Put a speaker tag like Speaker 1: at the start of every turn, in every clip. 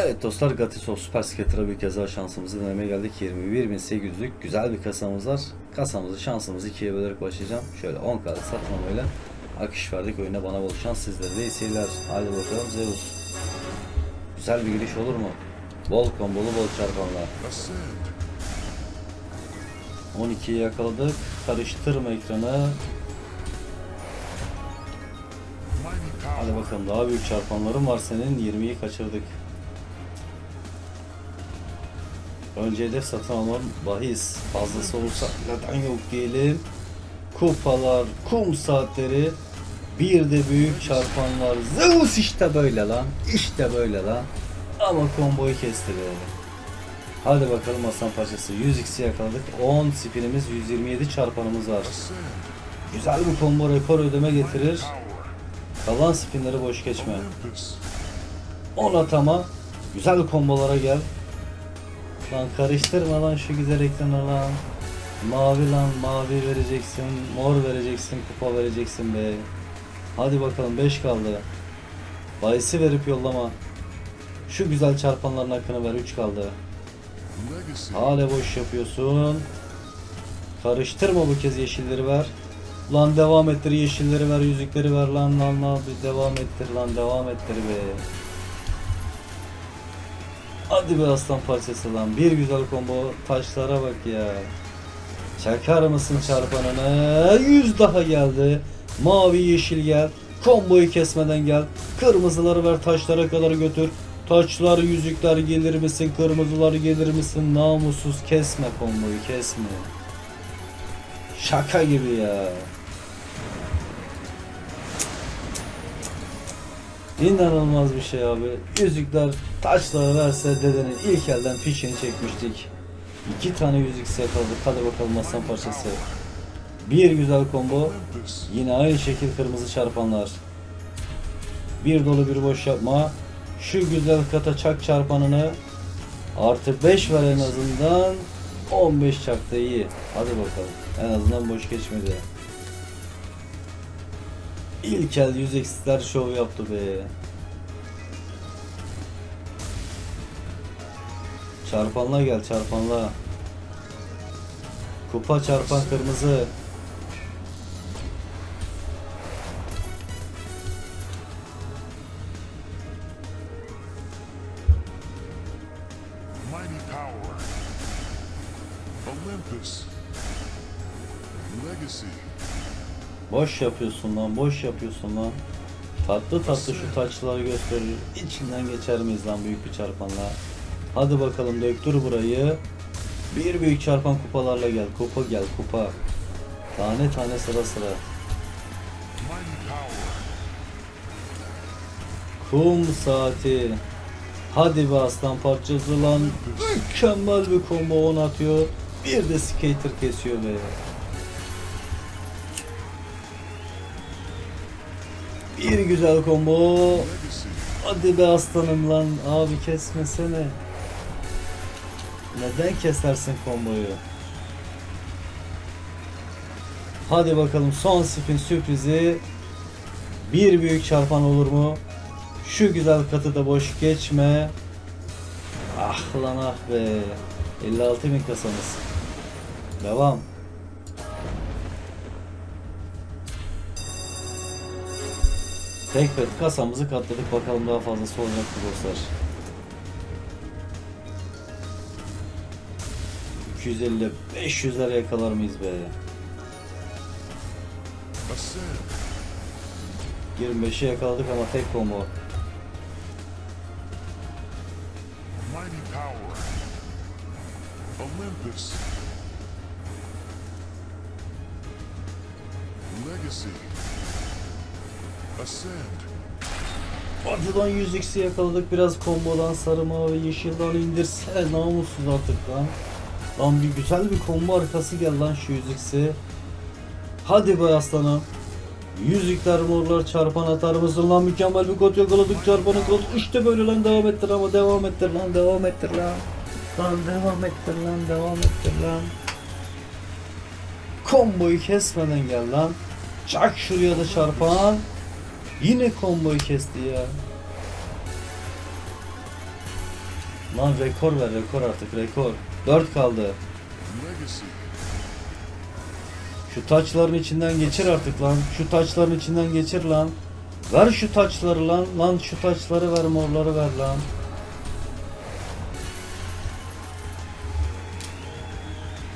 Speaker 1: Evet dostlar Gatisov Super Skater'a bir kez daha şansımızı denemeye geldik. 21.800'lük güzel bir kasamız var. Kasamızı şansımızı ikiye bölerek başlayacağım. Şöyle 10 kağıt satmamayla akış verdik oyuna bana bol şans sizlere de seyirler. Hadi bakalım Zeus. Güzel bir giriş olur mu? Bol kombolu bol çarpanlar.
Speaker 2: Ascend.
Speaker 1: 12'yi yakaladık. Karıştırma ekranı. Hadi bakalım daha büyük çarpanların var senin. 20'yi kaçırdık. Önce hedef satın alman bahis. Fazlası olursa neden yok diyelim. Kupalar, kum saatleri. Bir de büyük çarpanlar. Zeus işte böyle lan. İşte böyle lan. Ama komboyu kesti be. Hadi bakalım aslan parçası. 100x'i yakaladık. 10 spinimiz, 127 çarpanımız var. Güzel bir combo rekor ödeme getirir. Kalan spinleri boş geçme.
Speaker 2: Olympus.
Speaker 1: 10 atama. Güzel kombolara gel. Lan karıştırma lan şu güzel ekranı lan. Mavi lan mavi vereceksin. Mor vereceksin. Kupa vereceksin be. Hadi bakalım 5 kaldı. Bayisi verip yollama. Şu güzel çarpanların hakkını ver 3 kaldı. Hala boş yapıyorsun. Karıştırma bu kez yeşilleri ver. Lan devam ettir yeşilleri ver yüzükleri ver lan lan lan bir devam ettir lan devam ettir be. Hadi be aslan parçası lan bir güzel combo taşlara bak ya. Çakar mısın çarpanını? Yüz daha geldi. Mavi yeşil gel. Komboyu kesmeden gel. Kırmızıları ver taşlara kadar götür. Taçlar yüzükler gelir misin? Kırmızılar gelir misin? Namussuz kesme komboyu kesme. Şaka gibi ya. İnanılmaz bir şey abi. Yüzükler taşları verse dedenin ilk elden fişini çekmiştik. İki tane yüzük yakaladık. Hadi bakalım aslan parçası. Bir güzel combo. Yine aynı şekil kırmızı çarpanlar. Bir dolu bir boş yapma. Şu güzel kata çak çarpanını. Artı 5 ver en azından. 15 çak da iyi. Hadi bakalım. En azından boş geçmedi. İlk el 100 eksitler şov yaptı be. Çarpanla gel çarpanla. Kupa çarpan kırmızı. Boş yapıyorsun lan, boş yapıyorsun lan. Tatlı tatlı şu taçları gösterir. İçinden geçer miyiz lan büyük bir çarpanla? Hadi bakalım döktür burayı. Bir büyük çarpan kupalarla gel. Kupa gel kupa. Tane tane sıra sıra. Kum saati. Hadi be aslan parçası lan. Mükemmel bir combo on atıyor. Bir de skater kesiyor be. Bir güzel combo. Hadi be aslanım lan. Abi kesmesene. Neden kesersin komboyu? Hadi bakalım son spin sürprizi. Bir büyük çarpan olur mu? Şu güzel katı da boş geçme. Ah lan ah be. 56 bin kasamız. Devam. Tek bet kasamızı katladık bakalım daha fazlası olacak mı dostlar. 250 500'ler yakalar mıyız be?
Speaker 2: Ascend.
Speaker 1: 25'i yakaladık ama tek combo.
Speaker 2: Olympus. Legacy. Ascend.
Speaker 1: Hadi lan 100x'i yakaladık biraz kombodan sarı mavi yeşilden indirsene namussuz artık lan. Lan bir güzel bir combo arkası gel lan şu 100x'i. Hadi be aslanım. Yüzükler morlar çarpan atar mısın lan mükemmel bir kot yakaladık çarpanı kot işte böyle lan devam ettir ama devam ettir lan devam ettir lan lan devam ettir lan devam ettir lan komboyu kesmeden gel lan çak şuraya da çarpan yine komboyu kesti ya Lan rekor ver rekor artık rekor. 4 kaldı. Şu taçların içinden geçir artık lan. Şu taçların içinden geçir lan. Ver şu taçları lan. Lan şu taçları ver morları ver lan.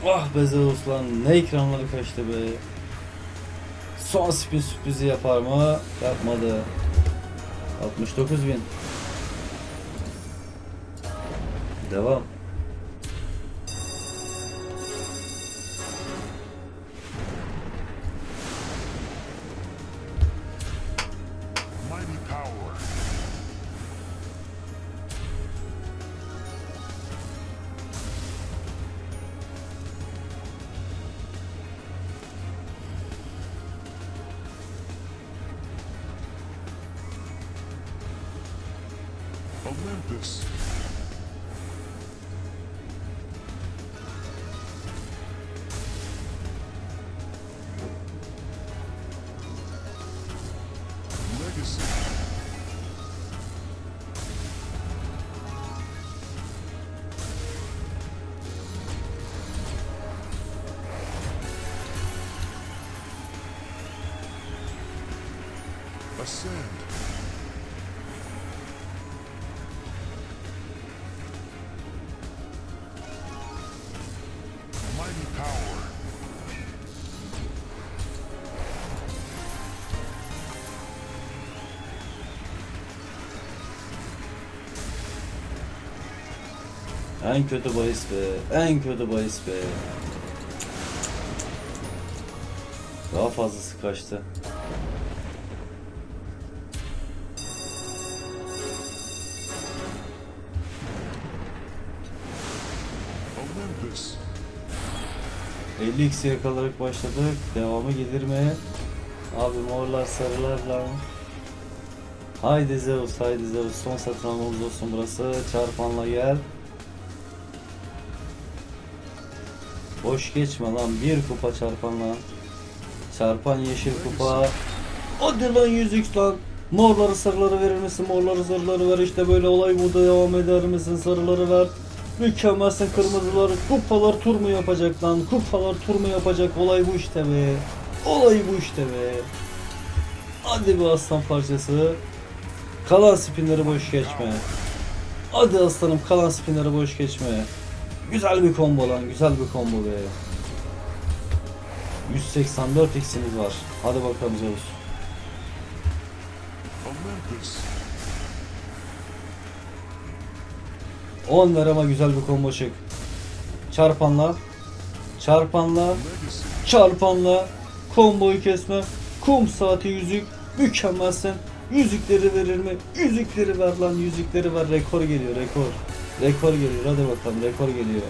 Speaker 1: Ah be Zeus lan ne ikramları kaçtı be. Son spin sürprizi yapar mı? Yapmadı. 69 bin. Devam.
Speaker 2: Olympus. Legacy. Ascend.
Speaker 1: En kötü bahis be. En kötü bahis be. Daha fazlası kaçtı.
Speaker 2: Olympus.
Speaker 1: 50x yakalarak başladık. Devamı gelir mi? Abi morlar sarılar lan. Haydi Zeus, haydi Zeus. Son satın almamız olsun burası. Çarpanla gel. Boş geçme lan. Bir kupa çarpan lan. Çarpan yeşil kupa. Hadi lan 100x lan. Morları sarıları verir misin? Morları sarıları ver. İşte böyle olay bu da devam eder misin? Sarıları ver. Mükemmelsin kırmızılar. Kupalar tur mu yapacak lan? Kupalar tur mu yapacak? Olay bu işte be. Olay bu işte be. Hadi bir aslan parçası. Kalan spinleri boş geçme. Hadi aslanım kalan spinleri boş geçme. Güzel bir combo lan. Güzel bir combo be. 184 x'imiz var. Hadi bakalım Zeus. 10 ver ama güzel bir combo çık. Çarpanla. Çarpanla. Çarpanla. Komboyu kesme. Kum saati yüzük. Mükemmelsin. Yüzükleri verir mi? Yüzükleri ver lan. Yüzükleri ver. Rekor geliyor. Rekor. Rekor geliyor. Hadi bakalım. Rekor geliyor.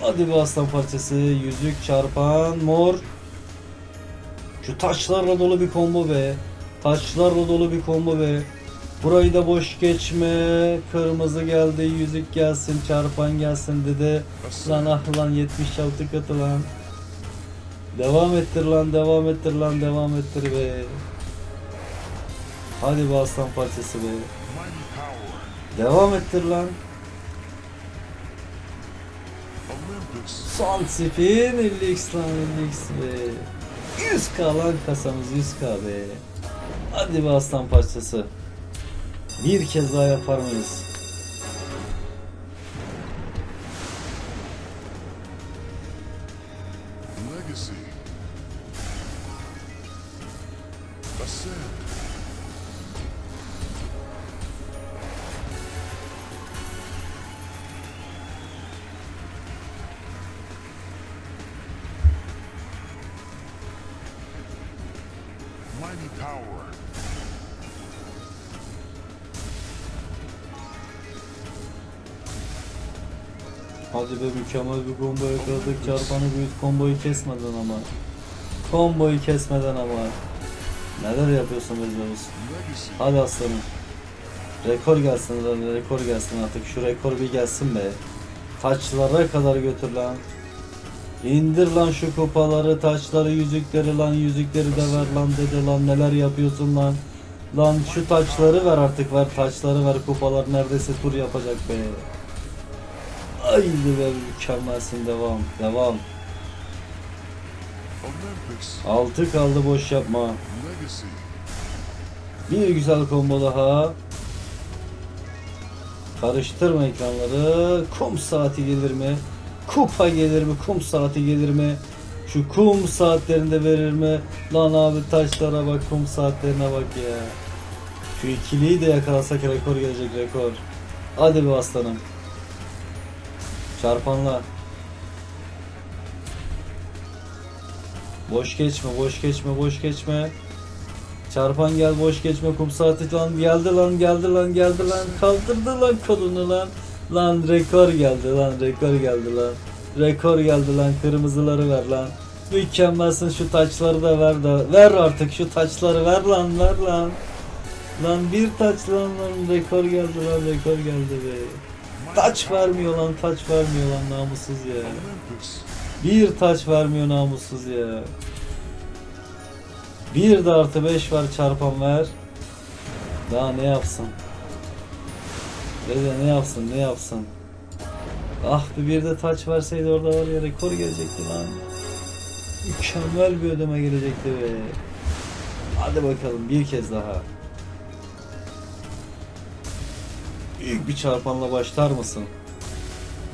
Speaker 1: Hadi bir aslan parçası. Yüzük çarpan. Mor. Şu taşlarla dolu bir combo be. Taşlarla dolu bir combo be. Burayı da boş geçme. Kırmızı geldi, yüzük gelsin, çarpan gelsin dedi. Lan ah lan 76 katı lan. Devam ettir lan, devam ettir lan, devam ettir be. Hadi be aslan parçası be. Devam ettir lan. Son spin 50x lan 50x be. 100k lan kasamız 100k be. Hadi be aslan parçası. Bir kez daha yapar mıyız?
Speaker 2: Legacy. Ascend.
Speaker 1: Hadi be mükemmel bir combo yakaladık. Çarpanı büyük komboyu kesmeden ama. Komboyu kesmeden ama. Neler yapıyorsun be Zeus?
Speaker 2: Legacy.
Speaker 1: Hadi aslanım. Rekor gelsin lan rekor gelsin artık. Şu rekor bir gelsin be. Taçlara kadar götür lan. İndir lan şu kupaları, taçları, yüzükleri lan, yüzükleri de ver lan dedi lan neler yapıyorsun lan. Lan şu taçları ver artık ver taçları ver kupalar neredeyse tur yapacak be. Haydi be mükemmelsin devam devam.
Speaker 2: Olympus.
Speaker 1: Altı kaldı boş yapma. Bir güzel combo daha. Karıştırma ekranları. Kum saati gelir mi? Kupa gelir mi? Kum saati gelir mi? Şu kum saatlerinde verir mi? Lan abi taşlara bak kum saatlerine bak ya. Şu ikiliyi de yakalasak rekor gelecek rekor. Hadi be aslanım. Çarpanla. Boş geçme, boş geçme, boş geçme. Çarpan gel boş geçme. Kum saati lan geldi lan geldi lan geldi lan. Kaldırdı lan kolunu lan. Lan rekor geldi lan rekor geldi lan. Rekor geldi lan kırmızıları ver lan. Mükemmelsin şu taçları da ver da ver artık şu taçları ver lan ver lan. Lan bir taç lan lan. Rekor geldi lan rekor geldi be taç vermiyor lan taç vermiyor lan namussuz ya bir taç vermiyor namussuz ya. Bir de artı 5 var çarpan ver. Daha ne yapsın? Dede ne yapsın ne yapsın? Ah bir de taç verseydi orada var ya rekor gelecekti lan. Mükemmel bir ödeme gelecekti be. Hadi bakalım bir kez daha. Büyük bir çarpanla başlar mısın?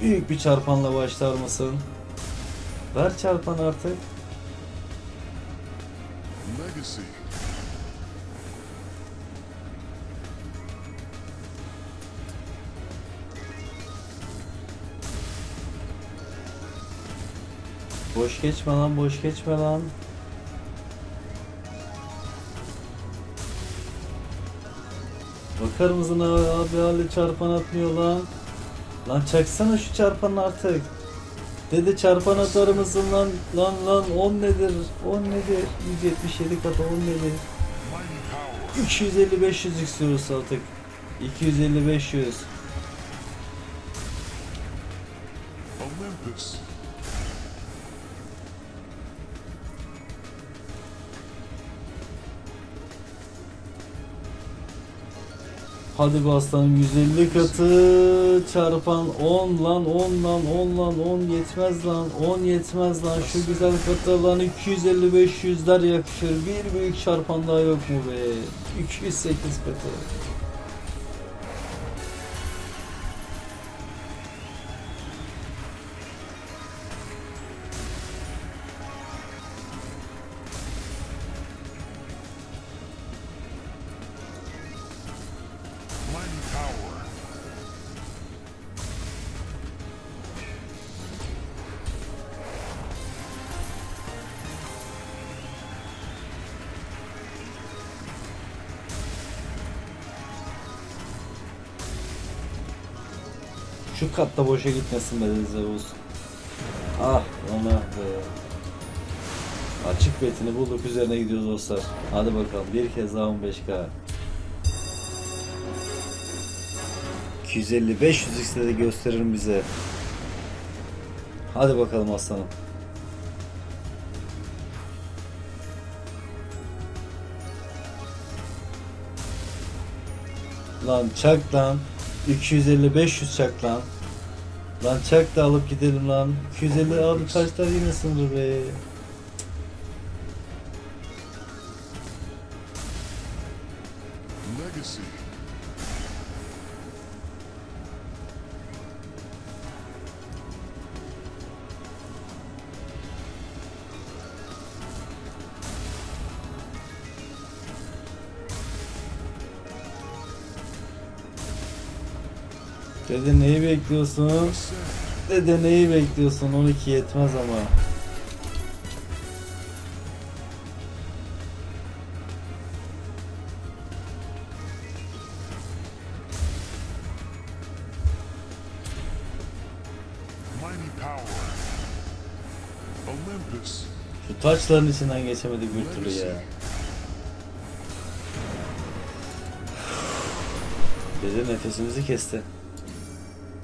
Speaker 1: Büyük bir çarpanla başlar mısın? Ver çarpan artık.
Speaker 2: Legacy.
Speaker 1: Boş geçme lan, boş geçme lan. Bakar mısın abi, abi hali çarpan atmıyor lan. Lan çaksana şu çarpanı artık. Dede çarpan atar mısın lan? Lan lan 10 nedir? 10 nedir? 177 katı 10 nedir?
Speaker 2: Mighty power.
Speaker 1: 250-500 istiyoruz artık. 250-500.
Speaker 2: Olympus.
Speaker 1: Hadi be aslanım 150 katı çarpan 10 lan 10 lan 10 lan 10 yetmez lan 10 yetmez lan. Şu güzel katı lan 250 500'ler yakışır. Bir büyük çarpan daha yok mu be? 208 katı şu katta boşa gitmesin be Zeus ah ona be açık betini bulduk üzerine gidiyoruz dostlar hadi bakalım bir kez daha 15k 250 500 x'de de gösteririm bize. Hadi bakalım aslanım. Lan çak lan. 250 500 çak lan. Lan çak da alıp gidelim lan. 250 abi taşlar yine sınır be. Dede neyi bekliyorsun? Dede neyi bekliyorsun? 12 yetmez ama. Şu taçların içinden geçemedik bir türlü ya. Dede nefesimizi kesti.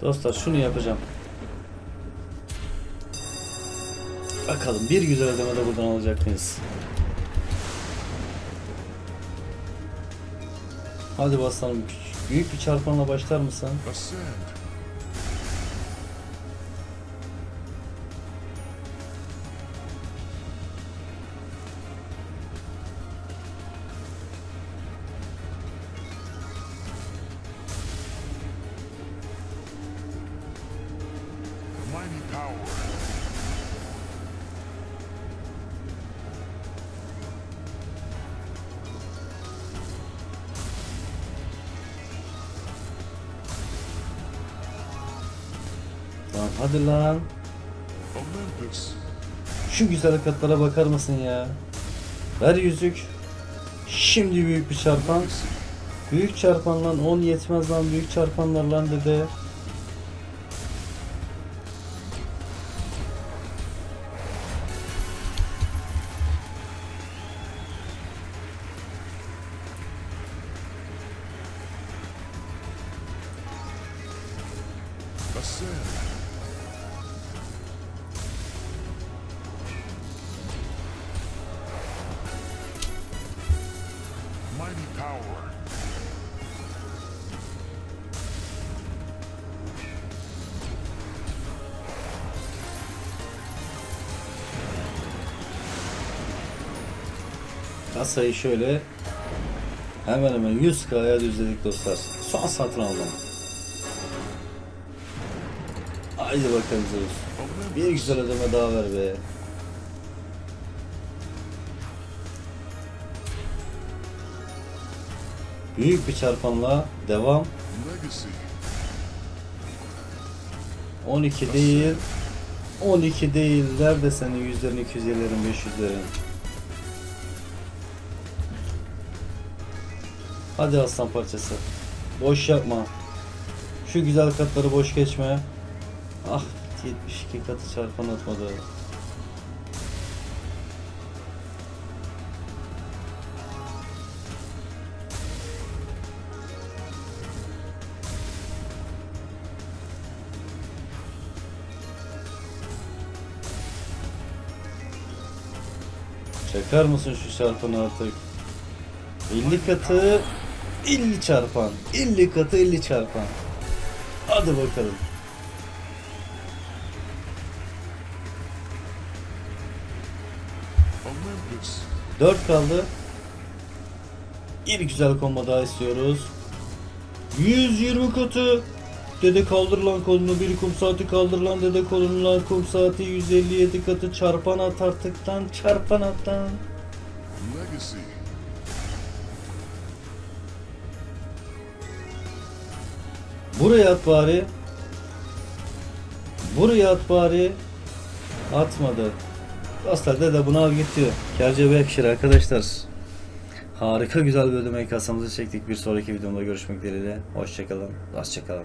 Speaker 1: Dostlar şunu yapacağım. Bakalım bir güzel ödeme de buradan alacak mıyız? Hadi basalım. Büyük bir çarpanla başlar mısın? Hadi lan. Şu güzel katlara bakar mısın ya? Ver yüzük. Şimdi büyük bir çarpan. Büyük çarpan lan 10 yetmez lan büyük çarpanlar lan dede.
Speaker 2: Ascend.
Speaker 1: Kasayı şöyle hemen hemen 100k'ya düzledik dostlar. Son satın aldım. Haydi bakalım Zeus. Bir güzel ödeme daha ver be. Büyük bir çarpanla devam.
Speaker 2: Legacy.
Speaker 1: 12 değil. 12 değil. Nerede senin yüzlerin, 250'lerin, 500'lerin? Hadi aslan parçası. Boş yapma. Şu güzel katları boş geçme. Ah 72 katı çarpan atmadı. Çakar mısın şu çarpanı artık? 50 katı 50 çarpan. 50 katı 50 çarpan. Hadi bakalım. 4 kaldı. Bir güzel combo daha istiyoruz. 120 katı. Dede kaldır lan kolunu bir kum saati kaldır lan dede kolunu lan kum saati 157 katı çarpan at artık lan çarpan at lan.
Speaker 2: Legacy.
Speaker 1: Buraya at bari. Buraya at bari. Atmadı. Dostlar dede bunu al git diyor. Kerce Bekşir arkadaşlar. Harika güzel bir ödeme kasamızı çektik. Bir sonraki videomda görüşmek dileğiyle. Hoşçakalın. Hoşçakalın.